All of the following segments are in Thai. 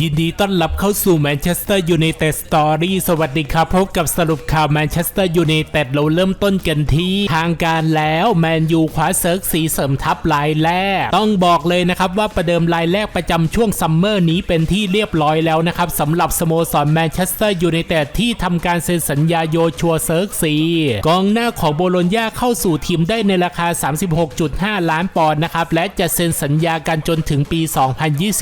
ยินดีต้อนรับเข้าสู่แมนเชสเตอร์ยูไนเต็ดสตอรี่สวัสดีครับพบกับสรุปข่าวแมนเชสเตอร์ยูไนเต็ดเราเริ่มต้นกันที่ทางการแล้วแมนยูคว้าเซิร์กสีเสริมทัพรายแรก ต้องบอกเลยนะครับว่าประเดิมรายแรกประจำช่วงซัมเมอร์นี้เป็นที่เรียบร้อยแล้วนะครับสำหรับสโมสรแมนเชสเตอร์ยูไนเต็ดที่ทำการเซ็นสัญญาโยชัวเซิร์กสีกองหน้าของโบโลญญาเข้าสู่ทีมได้ในราคา 36.5 ล้านปอนด์นะครับและจะเซ็นสัญญากันจนถึงปี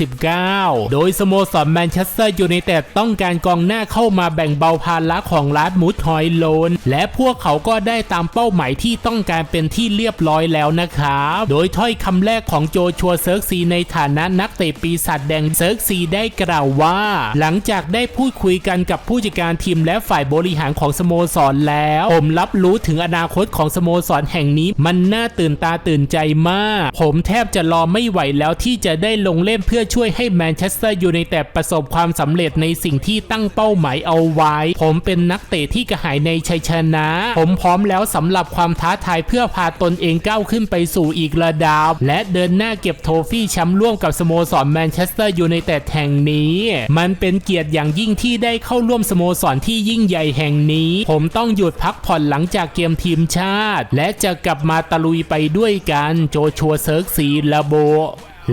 2029 โดยสโมสรแมนเชสเตอร์ยูไนเต็ดต้องการกองหน้าเข้ามาแบ่งเบาภาระของลาดมุดฮอยโลน และพวกเขาก็ได้ตามเป้าหมายที่ต้องการเป็นที่เรียบร้อยแล้วนะครับ โดยถ้อยคำแรกของโจชัวเซิร์กซีในฐานะนักเตะปีศาจแดงเซิร์กซีได้กล่าวว่า หลังจากได้พูดคุยกันกับผู้จัดการทีมและฝ่ายบริหารของสโมสรแล้ว ผมรับรู้ถึงอนาคตของสโมสรแห่งนี้ มันน่าตื่นตาตื่นใจมาก ผมแทบจะรอไม่ไหวแล้วที่จะได้ลงเล่นเพื่อช่วยให้แมนเชสเตอร์ยูไนเต็ดแต่ประสบความสำเร็จในสิ่งที่ตั้งเป้าหมายเอาไว้ ผมเป็นนักเตะที่กระหายในชัยชนะ ผมพร้อมแล้วสำหรับความท้าทายเพื่อพาตนเองก้าวขึ้นไปสู่อีกระดับ และเดินหน้าเก็บโทฟี่แชมป์ร่วมกับสโมสรแมนเชสเตอร์ยูไนเต็ดแห่งนี้ มันเป็นเกียรติอย่างยิ่งที่ได้เข้าร่วมสโมสรที่ยิ่งใหญ่แห่งนี้ ผมต้องหยุดพักผ่อนหลังจากเกมทีมชาติ และจะกลับมาตะลุยไปด้วยกันโจชัวเซิร์กซีลาโบ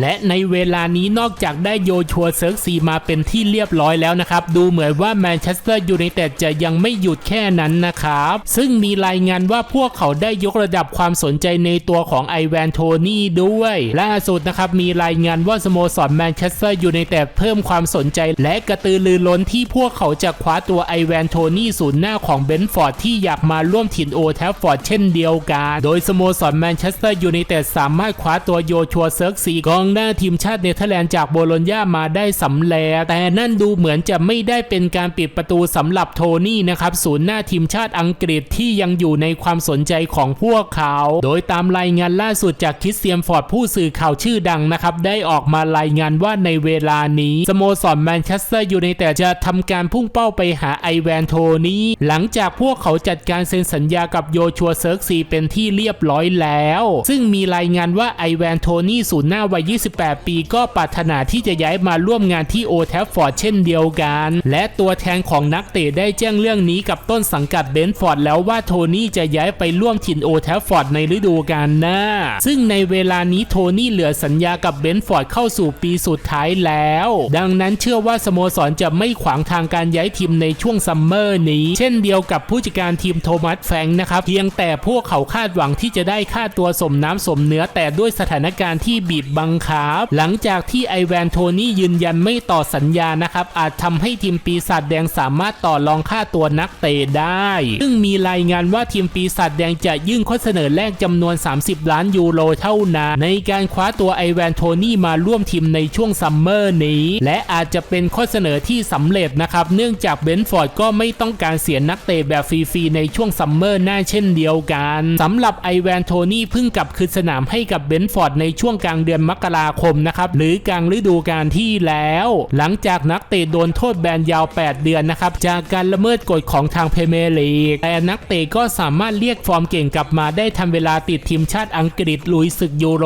และในเวลานี้นอกจากได้โยชัวเซิร์กซีมาเป็นที่เรียบร้อยแล้วนะครับ ดูเหมือนว่าแมนเชสเตอร์ยูไนเต็ดจะยังไม่หยุดแค่นั้นนะครับ ซึ่งมีรายงานว่าพวกเขาได้ยกระดับความสนใจในตัวของไอแวนโทนี่ด้วยล่าสุดนะครับ มีรายงานว่าสโมสรแมนเชสเตอร์ยูไนเต็ดเพิ่มความสนใจ และกระตือรือร้นที่พวกเขาจะคว้าตัวไอแวนโทนี่ศูนย์หน้าของเบนฟอร์ดที่อยากมาร่วมถิ่นโอแทฟฟอร์ดเช่นเดียวกัน โดยสโมสรแมนเชสเตอร์ยูไนเต็ดสามารถคว้าตัวโยชัวเซิร์กซีก็องหน้าทีมชาติเนเธอร์แลนด์จากโบโลญญามาได้สำเร็จแต่นั่นดูเหมือนจะไม่ได้เป็นการปิดประตูสำหรับโทนี่นะครับศูนย์หน้าทีมชาติอังกฤษที่ยังอยู่ในความสนใจของพวกเขา โดยตามรายงานล่าสุดจากคริสเตียนฟอร์ดผู้สื่อข่าวชื่อดังนะครับได้ออกมารายงานว่าในเวลานี้สโมสรแมนเชสเตอร์ยูไนเต็ดจะทำการพุ่งเป้าไปหาไอแวนโทนี่หลังจากพวกเขาจัดการเซ็นสัญญากับโยชัวเซิร์กซีเป็นที่เรียบร้อยแล้ว ซึ่งมีรายงานว่าไอแวนโทนี่ศูนย์หน้าวัย28 ปีก็ปรารถนาที่จะย้ายมาร่วมงานที่โอแทฟฟอร์ดเช่นเดียวกัน และตัวแทนของนักเตะได้แจ้งเรื่องนี้กับต้นสังกัดเบนฟอร์ดแล้วว่าโทนี่จะย้ายไปร่วมถิ่นโอแทฟฟอร์ดในฤดูกาลหน้า ซึ่งในเวลานี้โทนี่เหลือสัญญากับเบนฟอร์ดเข้าสู่ปีสุดท้ายแล้ว ดังนั้นเชื่อว่าสโมสรจะไม่ขวางทางการย้ายทีมในช่วงซัมเมอร์นี้ เช่นเดียวกับผู้จัดการทีมโทมัสแฟงนะครับเพียงแต่พวกเขาคาดหวังที่จะได้ค่าตัวสมน้ำสมเนื้อแต่ด้วยสถานการณ์ที่บีบบังคับ หลังจากที่ไอแวนโทนี่ยืนยันไม่ต่อสัญญานะครับ อาจทำให้ทีมปีศาจแดงสามารถต่อรองค่าตัวนักเตะได้ ซึ่งมีรายงานว่าทีมปีศาจแดงจะยื่นข้อเสนอแรกจำนวน 30 ล้านยูโรเท่านั้นในการคว้าตัวไอแวนโทนี่มาร่วมทีมในช่วงซัมเมอร์นี้ และอาจจะเป็นข้อเสนอที่สำเร็จนะครับ เนื่องจากเบนฟอร์ดก็ไม่ต้องการเสียนักเตะแบบฟรีๆในช่วงซัมเมอร์หน้าเช่นเดียวกันสำหรับไอแวนโทนี่เพิ่งกลับคืนสนามให้กับเบนฟอร์ดในช่วงกลางเดือนมกราคมนะครับหรือกลางฤดูกาลที่แล้ว หลังจากนักเตะโดนโทษแบนยาว 8 เดือนนะครับจากการละเมิดกฎของทางเพเมลีกแต่นักเตะก็สามารถเรียกฟอร์มเก่งกลับมาได้ทำเวลาติดทีมชาติอังกฤษลุยศึกยูโร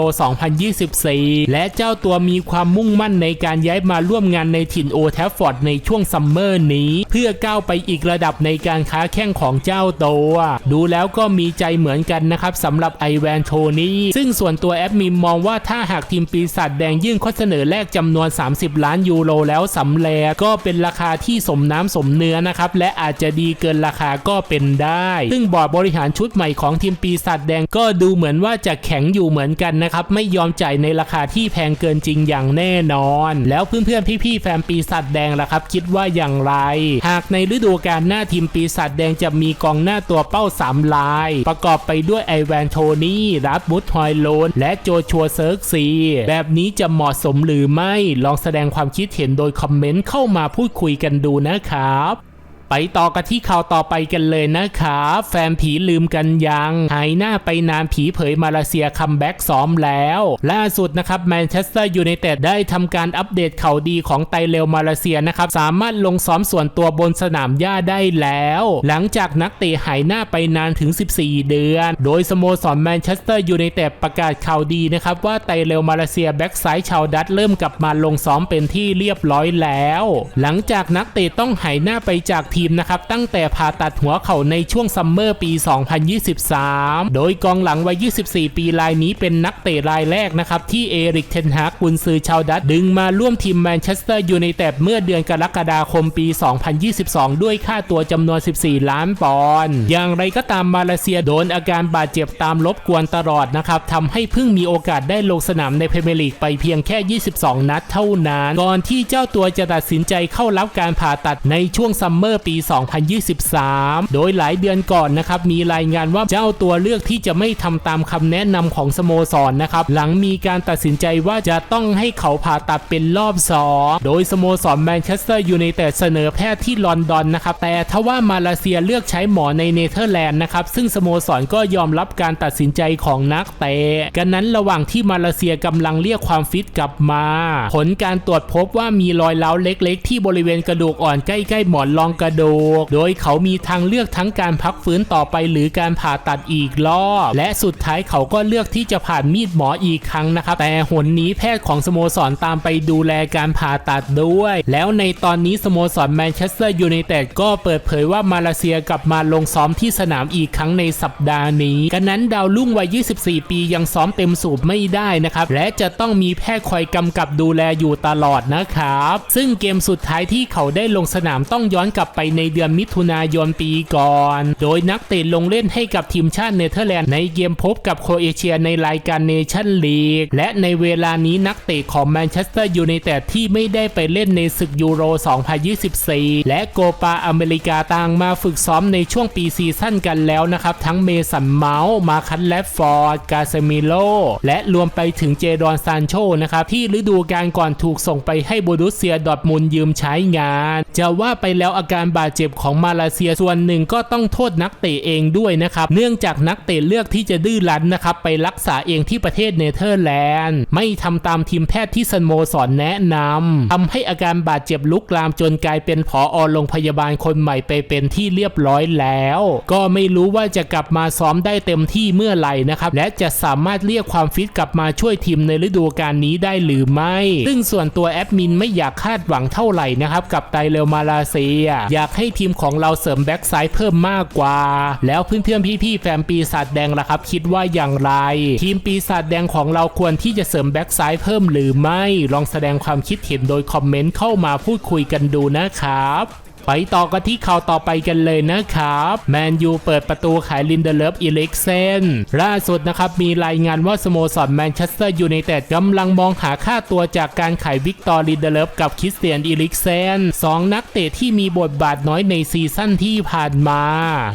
2024 และเจ้าตัวมีความมุ่งมั่นในการย้ายมาร่วมงานในถิ่นโอแทฟฟอร์ดในช่วงซัมเมอร์นี้ เพื่อก้าวไปอีกระดับในการค้าแข่งของเจ้าตัวดูแล้วก็มีใจเหมือนกันนะครับสำหรับไอแวนโทนี่ซึ่งส่วนตัวแอดมินมองว่าถ้าหากทีมปีศาจแดงยื่นข้อเสนอแรกจำนวน 30 ล้านยูโรแล้วสำเร็จก็เป็นราคาที่สมน้ำสมเนื้อนะครับ และอาจจะดีเกินราคาก็เป็นได้ ซึ่งบอร์ดบริหารชุดใหม่ของทีมปีศาจแดงก็ดูเหมือนว่าจะแข็งอยู่เหมือนกันนะครับ ไม่ยอมจ่ายในราคาที่แพงเกินจริงอย่างแน่นอน แล้วเพื่อนๆพี่ๆแฟนปีศาจแดงล่ะครับ คิดว่าอย่างไร หากในฤดูกาลหน้าทีมปีศาจแดงจะมีกองหน้าตัวเป้าสามลาย ประกอบไปด้วยไอแวนโทนี่รัตบุตฮอยโลนและโจชัวเซิร์กซีแบบนี้จะเหมาะสมหรือไม่ลองแสดงความคิดเห็นโดยคอมเมนต์เข้ามาพูดคุยกันดูนะครับ ไปต่อกันที่ข่าวต่อไปกันเลยนะครับแฟนผีลืมกันยัง หายหน้าไปนานผีเผยมาเลเซียคัมแบ็กซ้อมแล้ว ล่าสุดนะครับแมนเชสเตอร์ยูไนเต็ดได้ทำการอัปเดตข่าวดีของไตเรลมาเลเซียนะครับ สามารถลงซ้อมส่วนตัวบนสนามหญ้าได้แล้ว หลังจากนักเตะหายหน้าไปนานถึง 14 เดือน โดยสโมสรแมนเชสเตอร์ยูไนเต็ดประกาศข่าวดีนะครับว่าไตเรลมาเลเซียแบ็กซ้ายชาวดัตเริ่มกลับมาลงซ้อมเป็นที่เรียบร้อยแล้ว หลังจากนักเตะต้องหายหน้าไปจากทีมนะครับตั้งแต่ผ่าตัดหัวเข่าในช่วงซัมเมอร์ปี 2023 โดยกองหลังวัย 24 ปีรายนี้เป็นนักเตะรายแรกนะครับที่เอริกเทนฮากกุนซือชาวดัตดึงมาร่วมทีมแมนเชสเตอร์ยูไนเต็ดเมื่อเดือนกรกฎาคมปี 2022 ด้วยค่าตัวจำนวน 14 ล้านปอนด์อย่างไรก็ตามมาเลเซียโดนอาการบาดเจ็บตามรบกวนตลอดนะครับทำให้เพิ่งมีโอกาสได้ลงสนามในพรีเมียร์ลีกไปเพียงแค่ 22 นัดเท่านั้น ก่อนที่เจ้าตัวจะตัดสินใจเข้ารับการผ่าตัดในช่วงซัมเมอร์ปี 2023 โดยหลายเดือนก่อนนะครับมีรายงานว่าเจ้าตัวเลือกที่จะไม่ทำตามคำแนะนำของสโมสรนนะครับหลังมีการตัดสินใจว่าจะต้องให้เขาผ่าตัดเป็นรอบสองโดยสโมสรแมนเชสเตอร์ยูไนเต็ดเสนอแพทย์ที่ลอนดอนนะครับแต่ทว่ามาเลเซียเลือกใช้หมอในเนเธอร์แลนด์นะครับซึ่งสโมสรก็ยอมรับการตัดสินใจของนักเตะกันนั้นระหว่างที่มาเลเซียกำลังเรียกความฟิตกลับมา ผลการตรวจพบว่ามีรอยเล้าเล็ก ๆ ที่บริเวณกระดูกอ่อนใกล้ๆหมอนรองกระดูก โดยเขามีทางเลือกทั้งการพักฟื้นต่อไปหรือการผ่าตัดอีกรอบ และสุดท้ายเขาก็เลือกที่จะผ่านมีดหมออีกครั้งนะครับ แต่หนนี้แพทย์ของสโมสรตามไปดูแลการผ่าตัดด้วย แล้วในตอนนี้สโมสรแมนเชสเตอร์ยูไนเต็ดก็เปิดเผยว่ามาเลเซียกลับมาลงซ้อมที่สนามอีกครั้งในสัปดาห์นี้กันนั้นดาวรุ่งวัย 24 ปียังซ้อมเต็มสูบไม่ได้นะครับ และจะต้องมีแพทย์คอยกำกับดูแลอยู่ตลอดนะครับ ซึ่งเกมสุดท้ายที่เขาได้ลงสนามต้องย้อนกลับไปในเดือนมิถุนายนปีก่อน โดยนักเตะลงเล่นให้กับทีมชาติเนเธอร์แลนด์ในเกมพบกับโครเอเชียในรายการเนชั่นลีก และในเวลานี้นักเตะของแมนเชสเตอร์ยูไนเต็ดที่ไม่ได้ไปเล่นในศึกยูโร 2024 และโกปาอเมริกาต่างมาฝึกซ้อมในช่วงปีซีซั่นกันแล้วนะครับทั้งเมสันเมาส์มาคันแลฟฟอร์ด กาเซมิโล และรวมไปถึงเจดอนซานโชนะครับที่ฤดูกาลก่อนถูกส่งไปให้โบรุเซียดอร์ทมุนยืมใช้งาน จะว่าไปแล้วอาการบาดเจ็บของมาเลเซียส่วนหนึ่งก็ต้องโทษนักเตะเองด้วยนะครับ เนื่องจากนักเตะเลือกที่จะดื้อรั้นนะครับไปรักษาเองที่ประเทศเนเธอร์แลนด์ ไม่ทำตามทีมแพทย์ที่สโมสรแนะนำทำให้อาการบาดเจ็บลุกลามจนกลายเป็นผออโรงพยาบาลคนใหม่ไปเป็นที่เรียบร้อยแล้ว ก็ไม่รู้ว่าจะกลับมาซ้อมได้เต็มที่เมื่อไหร่นะครับ และจะสามารถเรียกความฟิตกลับมาช่วยทีมในฤดูกาลนี้ได้หรือไม่ ซึ่งส่วนตัวแอดมินไม่อยากคาดหวังเท่าไหร่นะครับกับไตเรลมาลาเซียอย่าากให้ทีมของเราเสริมแบ็กซ้ายเพิ่มมากกว่า แล้วเพื่อนๆพี่ๆแฟนปีศาจแดงล่ะครับ คิดว่าอย่างไร ทีมปีศาจแดงของเราควรที่จะเสริมแบ็กซ้ายเพิ่มหรือไม่ ลองแสดงความคิดเห็นโดยคอมเมนต์เข้ามาพูดคุยกันดูนะครับ ไปต่อกันที่ข่าวต่อไปกันเลยนะครับ แมนยูเปิดประตูขายลินเดเลฟอีเล็กเซนล่าสุดนะครับ มีรายงานว่าสโมสรแมนเชสเตอร์ยูไนเต็ดกำลังมองหาค่าตัวจากการขายวิกตอร์ลินเดเลฟกับคริสเตียนอีเล็กเซนสองนักเตะที่มีบทบาทน้อยในซีซั่นที่ผ่านมา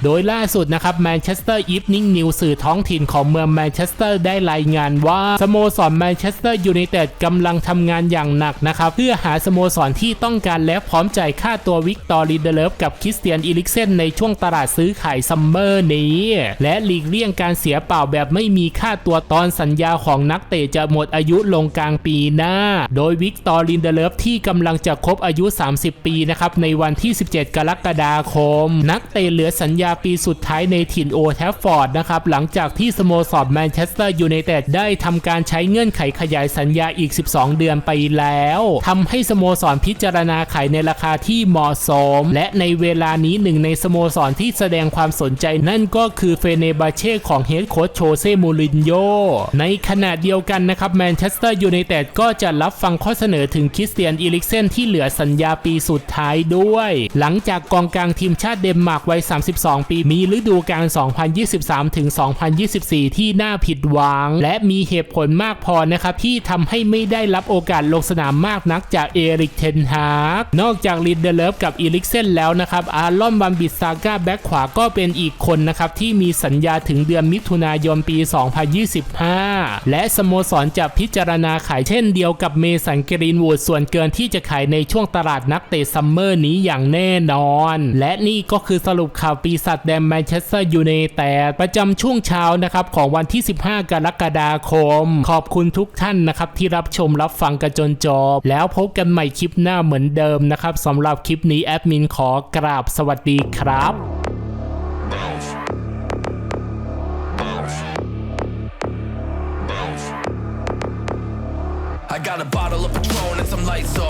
โดยล่าสุดนะครับแมนเชสเตอร์อีฟนิ่งนิวสื่อท้องถิ่นของเมืองแมนเชสเตอร์ได้รายงานว่าสโมสรแมนเชสเตอร์ยูไนเต็ดกำลังทำงานอย่างหนักนะครับเพื่อหาสโมสรที่ต้องการและพร้อมจ่ายค่าตัววิกตออร์ลินเดเลฟกับคริสเตียนอีลิกเซนในช่วงตลาดซื้อขายซัมเมอร์นี้ และหลีกเลี่ยงการเสียเปล่าแบบไม่มีค่าตัวตอนสัญญาของนักเตะจะหมดอายุลงกลางปีหน้า โดยวิกตอร์ลินเดเลฟที่กำลังจะครบอายุ 30 ปีนะครับในวันที่ 17 กรกฎาคม นักเตะเหลือสัญญาปีสุดท้ายในถิ่นโอแทฟฟอร์ดนะครับหลังจากที่สโมสรแมนเชสเตอร์ยูไนเต็ดได้ทำการใช้เงื่อนไขขยายสัญญาอีก 12 เดือนไปแล้วทำให้สโมสรพิจารณาขายในราคาที่เหมาะสมและในเวลานี้หนึ่งในสโมสรที่แสดงความสนใจนั่นก็คือเฟเนบาเช่ของเฮดโค้ชโชเซมูรินโญ่ในขณะเดียวกันนะครับแมนเชสเตอร์ยูไนเต็ดก็จะรับฟังข้อเสนอถึงคริสเตียนอีลิกเซนที่เหลือสัญญาปีสุดท้ายด้วย หลังจากกองกลางทีมชาติเดนมาร์กวัย 32 ปี มีฤดูกาล 2023 ถึง 2024 ที่น่าผิดหวัง และมีเหตุผลมากพอนะครับที่ทำให้ไม่ได้รับโอกาสลงสนามมากนักจากเอริกเทนฮาร์กนอกจากลินเดเลฟกับอีลิกลิกเซนแล้วนะครับอารอนบัมบิดซาก้าแบ็คขวาก็เป็นอีกคนนะครับที่มีสัญญาถึงเดือนมิถุนายนปี 2025 และสโมสรจะพิจารณาขายเช่นเดียวกับเมสันกรีนวูดส่วนเกินที่จะขายในช่วงตลาดนักเตะซัมเมอร์นี้อย่างแน่นอน และนี่ก็คือสรุปข่าวปีศาจแดงแมนเชสเตอร์ยูไนเต็ดประจำช่วงเช้านะครับของวันที่ 15 กรกฎาคม ขอบคุณทุกท่านนะครับที่รับชมรับฟังกันจนจบแล้วพบกันใหม่คลิปหน้าเหมือนเดิมนะครับสำหรับคลิปนี้แอดมินขอกราบสวัสดีครับ Bounce. Bounce. Bounce. I got a bottle of Patron and some lights off.